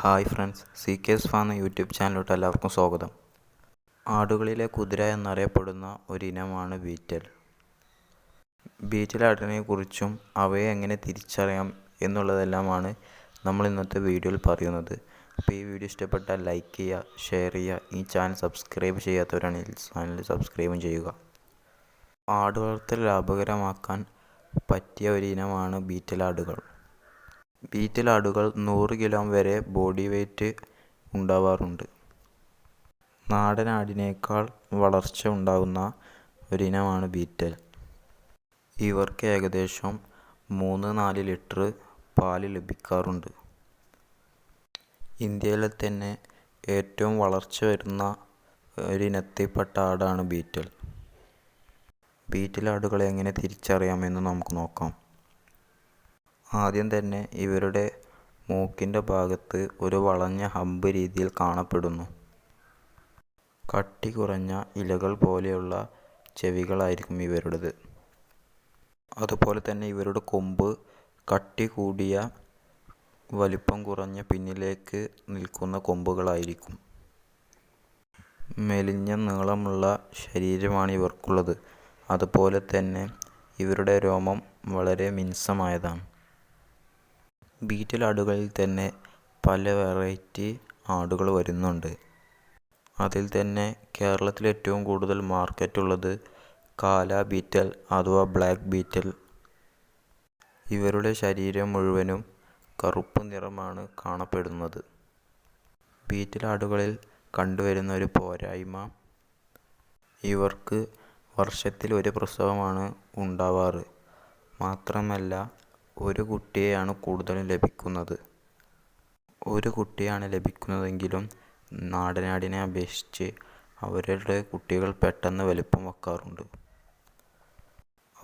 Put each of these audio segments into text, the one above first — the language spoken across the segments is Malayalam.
Hi friends C K S farm എന്ന യൂട്യൂബ് ചാനലിലോട്ട് എല്ലാവർക്കും സ്വാഗതം. ആടുകളിലെ കുതിര എന്നറിയപ്പെടുന്ന ഒരിനമാണ് ബീറ്റൽ. ബീറ്റൽ ആടിനെ കുറിച്ചും അവയെ എങ്ങനെ തിരിച്ചറിയാം എന്നുള്ളതെല്ലാമാണ് നമ്മൾ ഇന്നത്തെ വീഡിയോയിൽ പറയുന്നത്. അപ്പോൾ ഈ വീഡിയോ ഇഷ്ടപ്പെട്ടാൽ ലൈക്ക് ചെയ്യുക ഷെയർ ചെയ്യുക ഈ ചാനൽ സബ്സ്ക്രൈബ് ചെയ്യാത്തവരാണെങ്കിൽ ചാനൽ സബ്സ്ക്രൈബും ചെയ്യുക. ആട് വളർത്തൽ ലാഭകരമാക്കാൻ പറ്റിയ ഒരു ഇനമാണ് ബീറ്റൽ ആടുകൾ. ബീറ്റൽ ആടുകൾ നൂറ് കിലോ വരെ ബോഡി വെയ്റ്റ് ഉണ്ടാവാറുണ്ട്. നാടൻ ആടിനേക്കാൾ വളർച്ച ഉണ്ടാകുന്ന ഒരിനമാണ് ബീറ്റൽ. ഇവർക്ക് ഏകദേശം മൂന്ന് നാല് ലിറ്റർ പാൽ ലഭിക്കാറുണ്ട്. ഇന്ത്യയിലെ തന്നെ ഏറ്റവും വളർച്ച വരുന്ന ഒരിനത്തിൽപ്പെട്ട ആടാണ് ബീറ്റൽ. ബീറ്റൽ ആടുകളെ എങ്ങനെ തിരിച്ചറിയാമെന്ന് നമുക്ക് നോക്കാം. ആദ്യം തന്നെ ഇവരുടെ മൂക്കിന്റെ ഭാഗത്ത് ഒരു വളഞ്ഞ ഹമ്പ് രീതിയിൽ കാണപ്പെടുന്നു. കട്ടി കുറഞ്ഞ ഇലകൾ പോലെയുള്ള ചെവികളായിരിക്കും ഇവരുടേത്. അതുപോലെ തന്നെ ഇവരുടെ കൊമ്പ് കട്ടി കൂടിയ വലിപ്പം കുറഞ്ഞ പിന്നിലേക്ക് നിൽക്കുന്ന കൊമ്പുകളായിരിക്കും. മെലിഞ്ഞ നീളമുള്ള ശരീരമാണ് ഇവർക്കുള്ളത്. അതുപോലെ തന്നെ ഇവരുടെ രോമം വളരെ മിനുസമായതാണ്. ബീറ്റൽ ആടുകളിൽ തന്നെ പല വെറൈറ്റി ആടുകൾ വരുന്നുണ്ട്. അതിൽ തന്നെ കേരളത്തിൽ ഏറ്റവും കൂടുതൽ മാർക്കറ്റ് ഉള്ളത് കാല ബീറ്റൽ അഥവാ ബ്ലാക്ക് ബീറ്റൽ ഇവരുടെ ശരീരം മുഴുവനും കറുപ്പ് നിറമാണ് കാണപ്പെടുന്നത്. ബീറ്റൽ ആടുകളിൽ കണ്ടുവരുന്ന ഒരു പോരായ്മ ഇവർക്ക് വർഷത്തിൽ ഒരു പ്രസവമാണ് ഉണ്ടാവാറ്. മാത്രമല്ല ഒരു കുട്ടിയെയാണ് കൂടുതലും ലഭിക്കുന്നത്. ഒരു കുട്ടിയാണ് ലഭിക്കുന്നതെങ്കിലും നാടനാടിനെ അപേക്ഷിച്ച് അവരുടെ കുട്ടികൾ പെട്ടെന്ന് വലിപ്പം വെക്കാറുണ്ട്.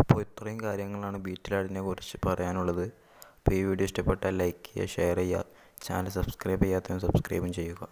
അപ്പോൾ ഇത്രയും കാര്യങ്ങളാണ് ബീറ്റിലാടിനെ കുറിച്ച് പറയാനുള്ളത്. അപ്പോൾ ഈ വീഡിയോ ഇഷ്ടപ്പെട്ടാൽ ലൈക്ക് ചെയ്യുക ഷെയർ ചെയ്യുക. ചാനൽ സബ്സ്ക്രൈബ് ചെയ്യാത്തതിന് സബ്സ്ക്രൈബും ചെയ്യുക.